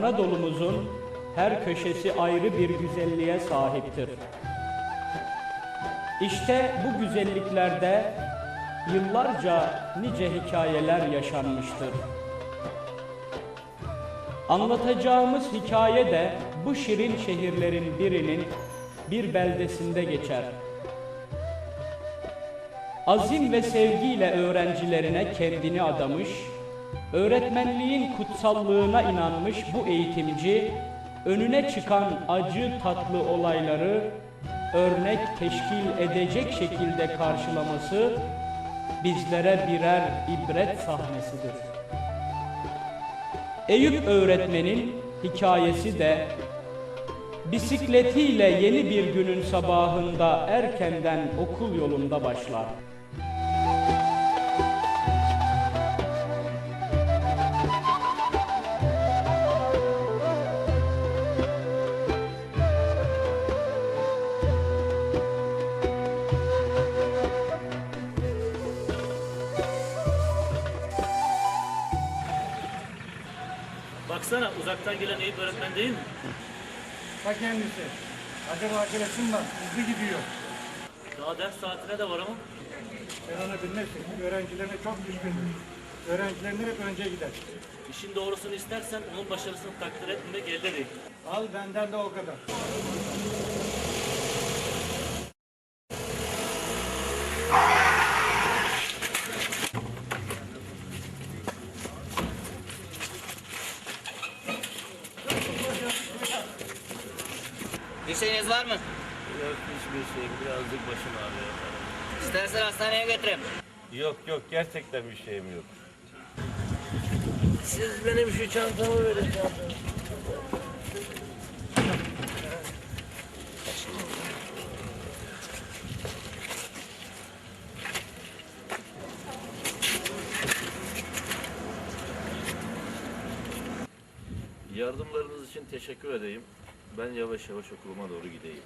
Anadolu'muzun her köşesi ayrı bir güzelliğe sahiptir. İşte bu güzelliklerde yıllarca nice hikayeler yaşanmıştır. Anlatacağımız hikaye de bu şirin şehirlerin birinin bir beldesinde geçer. Azim ve sevgiyle öğrencilerine kendini adamış, öğretmenliğin kutsallığına inanmış bu eğitimci, önüne çıkan acı tatlı olayları örnek teşkil edecek şekilde karşılaması bizlere birer ibret sahnesidir. Eyüp öğretmenin hikayesi de bisikletiyle yeni bir günün sabahında erkenden okul yolunda başlar. Baksana uzaktan gelen Eyüp öğretmen değil mi? Ta kendisi. Acaba acelesin var. Hızlı gidiyor. Daha ders saatine de var ama. Sen onu bilmezsin. Öğrencilerine çok düşkündür. Öğrencilerine hep önce gider. İşin doğrusunu istersen onun başarısını takdir etmemek elde değil. Al benden de o kadar. Bir şeyiniz var mı? Yok hiçbir şey. Birazcık başım ağrıyor. İstersen hastaneye götüreyim. Yok yok gerçekten bir şeyim yok. Siz benim şu çantamı verin. Yardımlarınız için teşekkür edeyim. Ben yavaş yavaş okuluma doğru gideyim.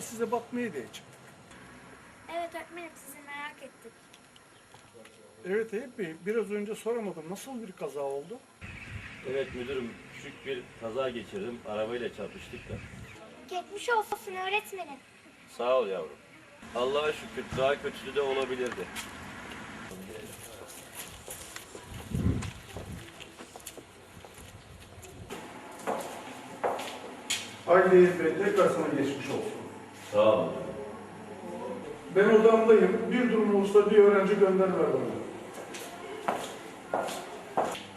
Kalınca size bakmaya diye çıktık. Evet öğretmenim sizi merak ettik. Evet Eyüp Bey. Biraz önce soramadım. Nasıl bir kaza oldu? Evet müdürüm küçük bir kaza geçirdim. Arabayla çarpıştık da. Geçmiş olsun öğretmenim. Sağ ol yavrum. Allah'a şükür daha kötüsü de olabilirdi. Haydi Eyüp Bey. Tekrar sana geçmiş olsun. Sağ ol. Ben odamdayım. Bir durum olursa bir öğrenci gönder ver bana.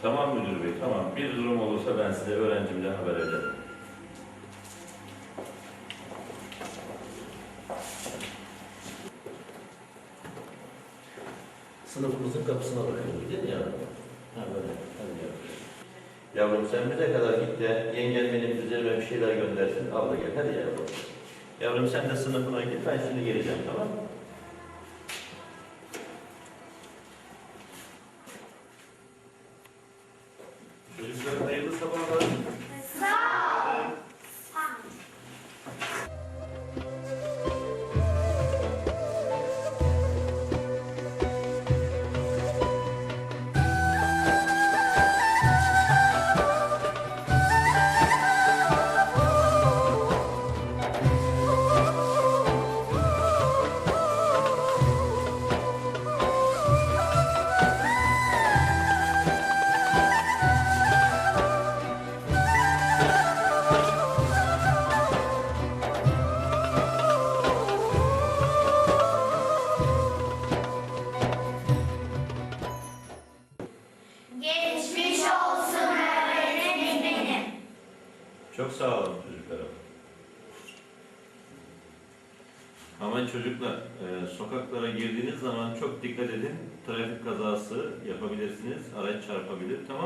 Tamam müdür bey tamam. Bir durum olursa ben size öğrencimden haber ederim. Sınıfımızın kapısına değil mi yavrum? Ha böyle. Hadi yavrum. Yavrum sen bize kadar git de yengen benim üzerime bir şeyler göndersin. Al da gel. Hadi yavrum. Yavrum sen de sınıfına git. Ben şimdi geleceğim tamam mı?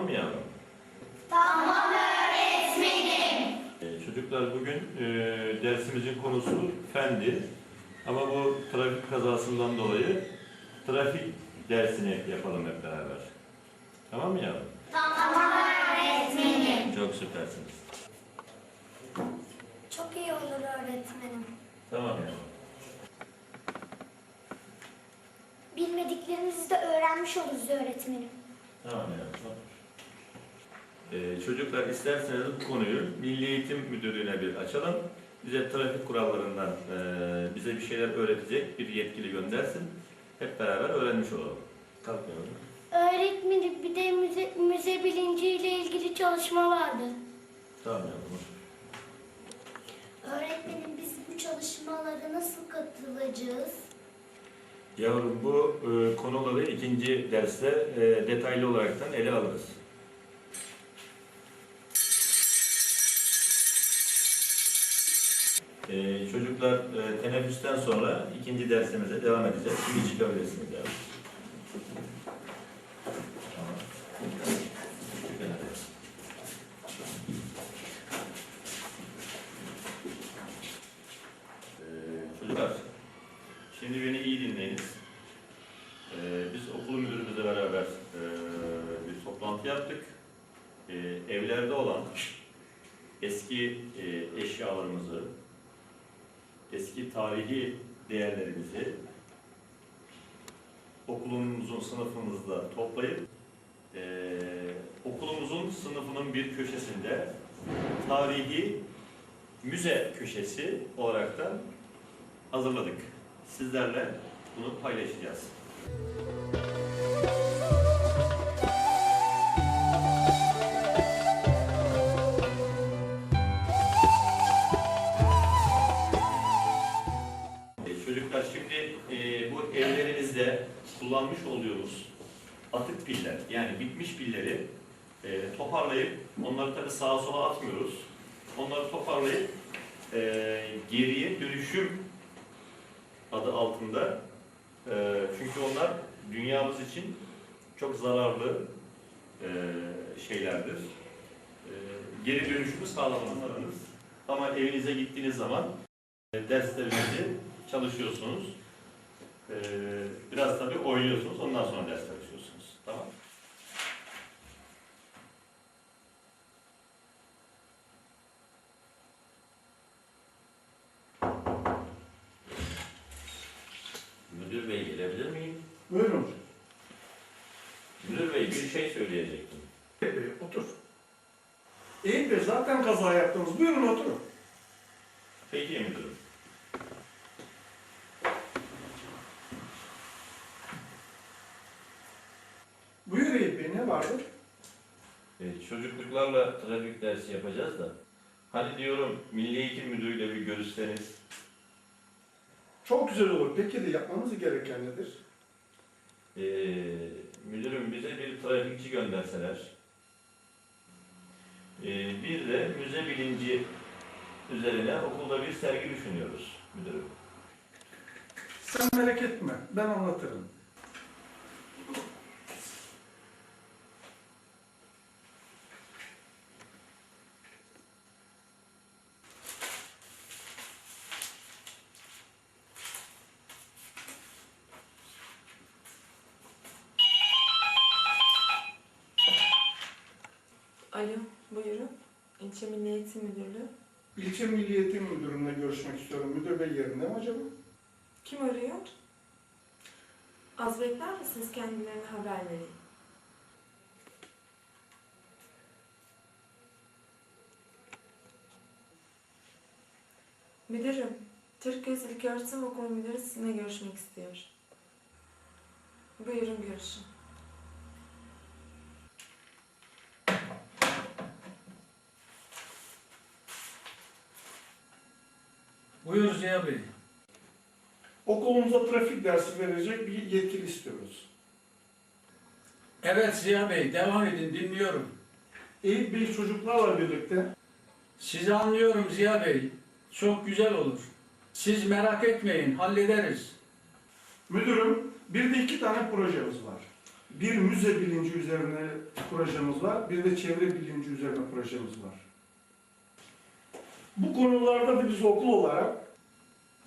Mı yavrum? Tamam öğretmenim. çocuklar bugün e, dersimizin konusu fendi. Ama bu trafik kazasından dolayı trafik dersini yapalım hep beraber. Tamam mı yavrum? Tamam öğretmenim. Çok süpersiniz. Çok iyi olur öğretmenim. Tamam yavrum. Bilmediklerimizi de öğrenmiş oluruz öğretmenim. Tamam yavrum. Ee, çocuklar isterseniz bu konuyu Milli Eğitim Müdürlüğü'ne bir açalım. Bize trafik kurallarından e, bize bir şeyler öğretecek bir yetkili göndersin. Hep beraber öğrenmiş olalım. Kalk yavrum. Öğretmenim bir de müze, müze bilinciyle ilgili çalışma vardı. Tamam yavrum. Öğretmenim biz bu çalışmalara nasıl katılacağız? Yavrum bu e, konuları ikinci derste e, detaylı olaraktan ele alırız. E, çocuklar e, teneffüsten sonra ikinci dersimize devam edeceğiz. Şimdi çıkabilirsiniz. E, çocuklar, Şimdi beni iyi dinleyiniz. Ee, biz okul müdürümüzle beraber ee, bir toplantı yaptık. Ee, evlerde olan eski ee, eşyalarımızı, eski tarihi değerlerimizi okulumuzun sınıfımızda toplayıp ee, okulumuzun sınıfının bir köşesinde tarihi müze köşesi olaraktan hazırladık. Sizlerle bunu paylaşacağız. E, kullanmış olduğunuz atık piller yani bitmiş pilleri e, toparlayıp onları tabii sağa sola atmıyoruz. Onları toparlayıp e, geriye dönüşüm adı altında. E, çünkü onlar dünyamız için çok zararlı e, şeylerdir. E, geri dönüşümü sağlamanız. Ama evinize gittiğiniz zaman e, derslerinizi çalışıyorsunuz. E, biraz tabii oynuyorsunuz. Ondan sonra ders çalışıyorsunuz. Tamam Müdür Bey gelebilir miyim? Buyurun. Müdür Bey bir şey söyleyecektim. Bey, otur. İyi Bey zaten kaza yaptınız. Buyurun oturun. Peki müdürüm. Buyur Eyüp Bey ne vardı? E, çocukluklarla trafik dersi yapacağız da. Hani diyorum Milli Eğitim Müdürü'yle bir görüşseniz. Çok güzel olur. Peki de yapmamız gereken nedir? E, müdürüm bize bir trafikçi gönderseler. E, bir de müze bilinci üzerine okulda bir sergi düşünüyoruz müdürüm. Sen merak etme. Ben anlatırım. Alo, buyurun. İlçe Milli Eğitim Müdürlüğü. İlçe Milli Eğitim Müdürü'nle görüşmek istiyorum. Müdür Bey yerinde mi acaba? Kim arıyor? Az bekler misiniz kendilerine haber vereyim? Müdürüm, Türk Göz İlköğretim Okulu Müdürü sizinle görüşmek istiyor. Buyurun görüşün. Buyur Ziya Bey. Okulumuza trafik dersi verecek bir yetkili istiyoruz. Evet Ziya Bey, devam edin, dinliyorum. Eyüp Bey çocuklarla birlikte Sizi anlıyorum Ziya Bey. Çok güzel olur. Siz merak etmeyin, hallederiz. Müdürüm, bir de iki tane projemiz var. Bir müze bilinci üzerine projemiz var, bir de çevre bilinci üzerine projemiz var. Bu konularda da biz okul olarak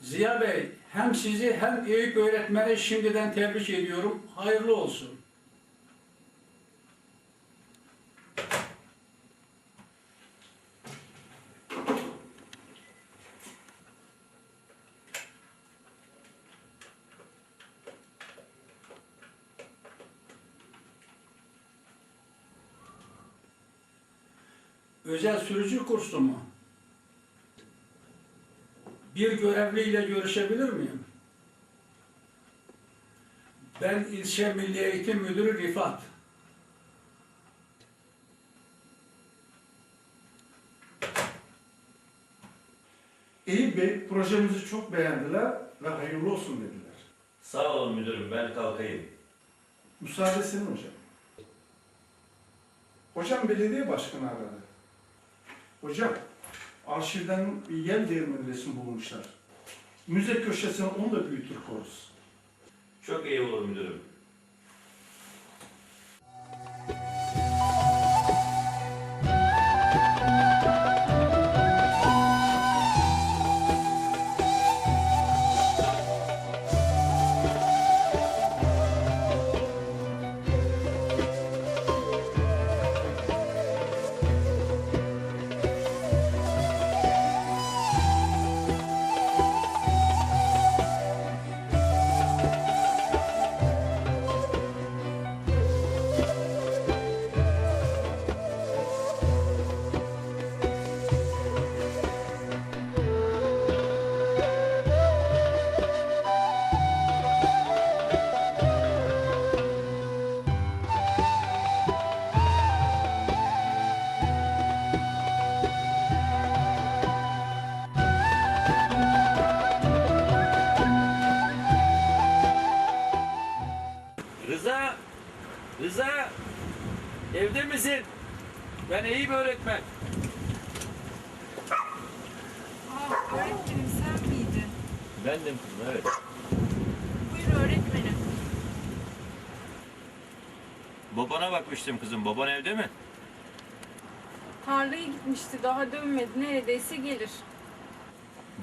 Ziya Bey, hem sizi hem Eyüp öğretmeni şimdiden tebrik ediyorum. Hayırlı olsun. Özel sürücü kursu mu? Bir görevliyle görüşebilir miyim? Ben ilçe Milli Eğitim Müdürü Rifat. Eyüp Bey projemizi çok beğendiler ve hayırlı olsun dediler. Sağ olun müdürüm ben kalkayım. Müsaade senin hocam. Hocam belediye başkanı aradı. Hocam, arşivden yel değirmeni resim bulmuşlar. Müze köşesine onu da büyütür koruz. Çok iyi olur müdürüm. Bakmıştım kızım. Baban evde mi? Tarlaya gitmişti daha dönmedi neredeyse gelir.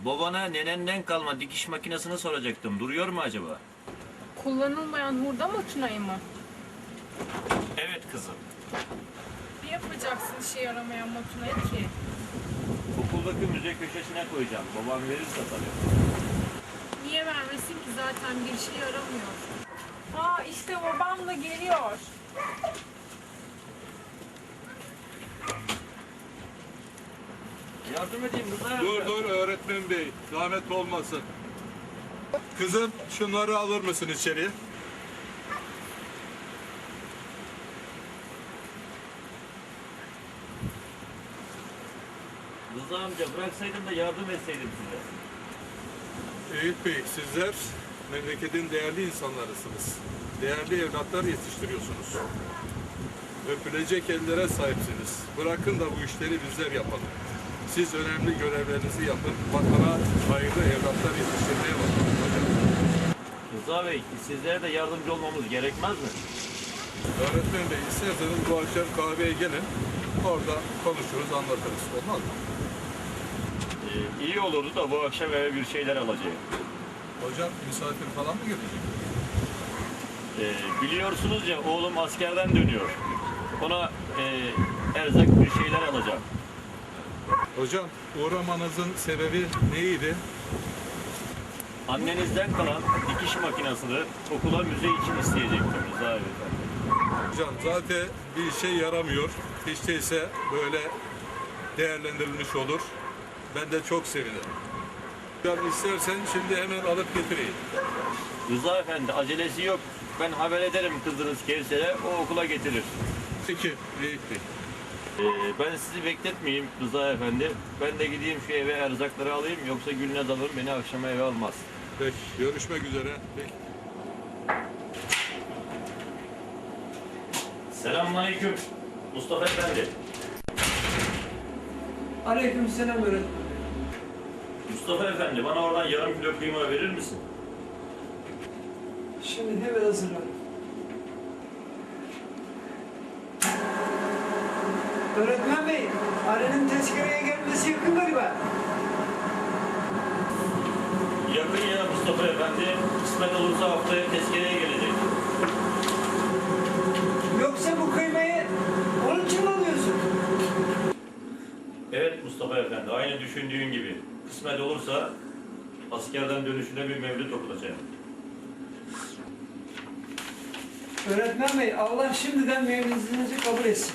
Babana nenenden kalma dikiş makinesini soracaktım. Duruyor mu acaba? Kullanılmayan hurda makinayı mı? Evet kızım. Bir yapacaksın işe yaramayan makinayı ki. Okuldaki müze köşesine koyacağım. Babam verirse tabii. Niye vermesin ki zaten bir işe yaramıyor. Aa işte babam da geliyor. Yardım edeyim Rıza. Dur dur öğretmen bey, zahmet olmasın. Kızım şunları alır mısın içeri? Rıza amca bıraksaydım da yardım etseydim size. Eyüp Bey, sizler memleketin değerli insanlarısınız. Değerli evlatlar yetiştiriyorsunuz. Öpülecek ellere sahipsiniz. Bırakın da bu işleri bizler yapalım. Siz önemli görevlerinizi yapın. Vatana hayırlı evlatlar yetiştirmeye bakın. hocam. Rıza Bey sizlere de yardımcı olmamız gerekmez mi? Öğretmen Bey, isterseniz bu akşam kahveye gelin. Orada konuşuruz, anlatırız. Olmaz mı? Ee, iyi olurdu da bu akşam eve bir şeyler alacağım. Hocam misafir falan mı gelecek? Ee, biliyorsunuz ya oğlum askerden dönüyor. Ona e, erzak bir şeyler alacağım. Hocam uğramanızın sebebi neydi? Annenizden kalan dikiş makinesini okula müze için isteyecektim Rıza Bey. Hocam zaten bir işe yaramıyor. Hiç değilse böyle değerlendirilmiş olur. Ben de çok sevinirim. Hocam istersen şimdi hemen alıp getireyim. Rıza Efendi acelesi yok. Ben haber ederim kızınız Kevser'e o okula getirir. Peki Bey. Ee, ben sizi bekletmeyeyim Rıza Efendi. Ben de gideyim şu eve erzakları alayım yoksa Gülnaz alır beni akşama eve almaz. Peki görüşmek üzere. Peki. Selamünaleyküm Mustafa Efendi. Aleykümselam öğretmenim. Mustafa Efendi bana oradan yarım kilo kıyma verir misin? Şimdi hemen hazırlanın. Öğretmen bey, Ali'nin tezkereye gelmesi yakın galiba. Yakın ya Mustafa Efendi. Kısmet olursa haftaya tezkereye gelecek. Yoksa bu kıymayı onun için mi alıyorsun? Evet Mustafa Efendi, aynı düşündüğün gibi. Kısmet olursa askerden dönüşüne bir mevlüt okutacağım. Öğretmen bey, Allah şimdiden mevlidinizi kabul etsin.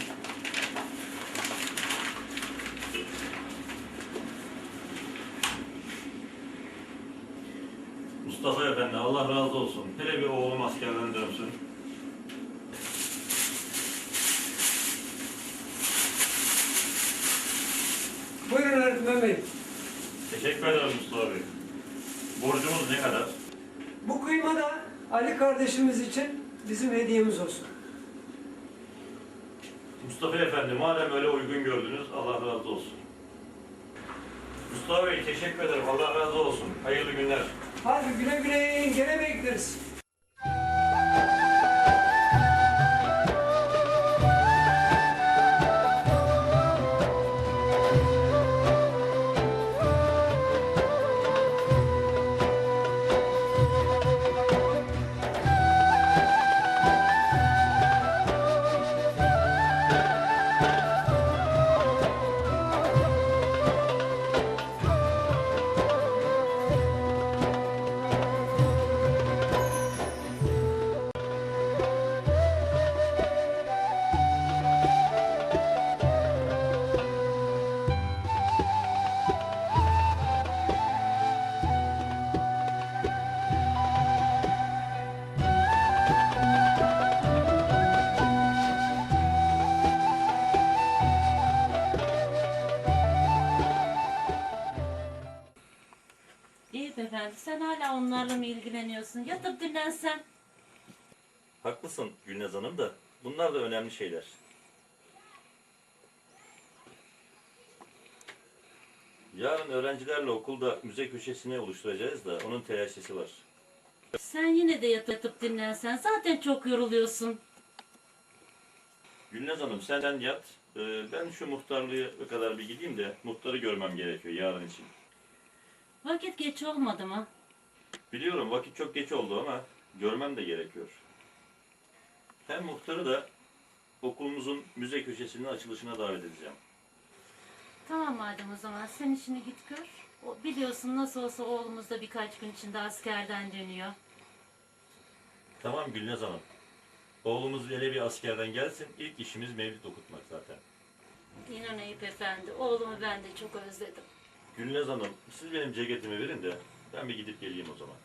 Mustafa Efendi, Allah razı olsun. Hele bir oğlum askerden dönsün. Buyurun öğretmen bey. Teşekkür ederim Mustafa Bey. Borcumuz ne kadar? Bu kıyma da Ali kardeşimiz için bizim hediyemiz olsun. Mustafa Efendi, madem öyle uygun gördünüz, Allah razı olsun. Mustafa Bey, teşekkür ederim. Allah razı olsun. Hayırlı günler. Hadi güle güle gene bekleriz. Hala onlarla mı ilgileniyorsun? Yatıp dinlensen. Haklısın Gülnaz Hanım da bunlar da önemli şeyler. Yarın öğrencilerle okulda müze köşesini oluşturacağız da onun telaşesi var. Sen yine de yatıp dinlensen. Zaten çok yoruluyorsun. Gülnaz Hanım sen, sen yat. Ee, ben şu muhtarlığı kadar bir gideyim de muhtarı görmem gerekiyor yarın için. Vakit geç olmadı mı? Biliyorum vakit çok geç oldu ama görmem de gerekiyor. Hem muhtarı da okulumuzun müze köşesinin açılışına davet edeceğim. Tamam madem o zaman sen işini git gör. O, biliyorsun nasıl olsa oğlumuz da birkaç gün içinde askerden dönüyor. Tamam Gülnaz Hanım. Oğlumuz hele bir askerden gelsin. İlk işimiz mevlid okutmak zaten. İnan Eyüp Efendi, oğlumu ben de çok özledim. Gülnaz Hanım, siz benim ceketimi verin de ben bir gidip geleyim o zaman.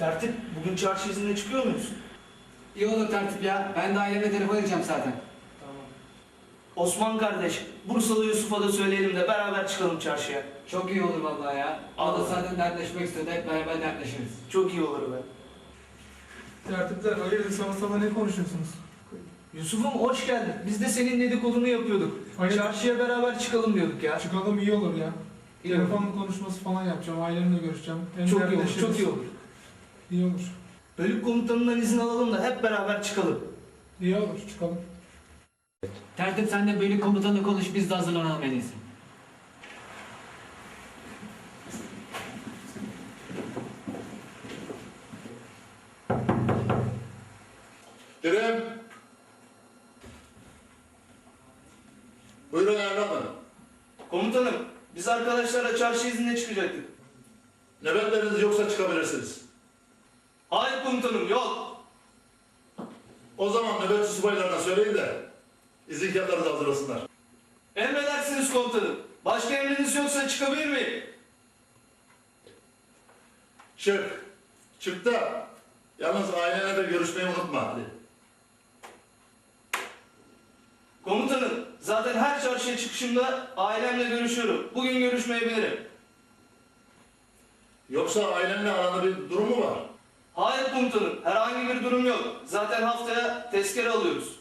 Tertip, bugün çarşı izine çıkıyor muyuz? İyi olur tertip ya. Ben de aileme telefon edeceğim zaten. Osman kardeş, Bursalı Yusuf'a da söyleyelim de beraber çıkalım çarşıya. Çok iyi olur vallahi ya. O da zaten dertleşmek istiyordu. Hep beraber dertleşiriz. Çok iyi olur be. Tertipler hayırdır sabah sabah ne konuşuyorsunuz? Yusuf'um hoş geldin. Biz de senin dedikodunu yapıyorduk. Hayır. Çarşıya beraber çıkalım diyorduk ya. Çıkalım iyi olur ya. İyi olur. Telefon konuşması falan yapacağım, ailemle görüşeceğim. Hem Çok iyi olur, dertleşiriz. çok iyi olur. İyi olur. Bölük komutanından izin alalım da hep beraber çıkalım. İyi olur, çıkalım. Tertip sen de bölük komutanı konuş. Biz de hazırlanalım en iyisi. İrem. Buyurun evladım. Komutanım, biz arkadaşlarla çarşı iznine çıkacaktık. Nöbetleriniz yoksa çıkabilirsiniz. Hayır komutanım yok. O zaman nöbetçi subaylarına söyleyin de izin kağıtları da hazırlasınlar. Emredersiniz komutanım. Başka emriniz yoksa çıkabilir miyim? Çık. Çık da yalnız ailene de görüşmeyi unutma. Hadi. Komutanım, zaten her çarşıya çıkışımda ailemle görüşüyorum. Bugün görüşmeyebilirim. Yoksa ailenle aranda bir durum mu var? Hayır komutanım, herhangi bir durum yok. Zaten haftaya tezkere alıyoruz.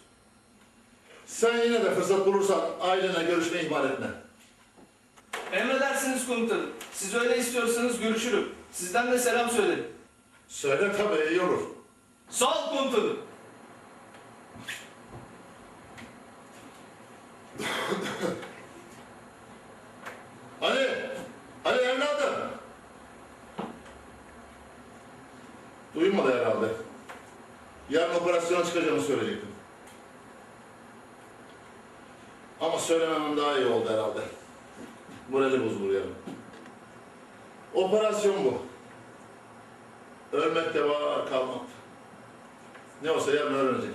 Sen yine de fırsat bulursan ailenle görüşmeyi ihmal etme. Emredersiniz komutanım. Siz öyle istiyorsanız görüşürüm. Sizden de selam söyleyin. Söyle tabii iyi olur. Sağ ol komutanım. Ali! Ali evladım! Herhalde. Yarın operasyona çıkacağını söyleyecektim. Ama söylememem daha iyi oldu herhalde. Morali bozulur yarın. Operasyon bu. Ölmek de var, kalmak. Ne olsa yarın öğrenecek.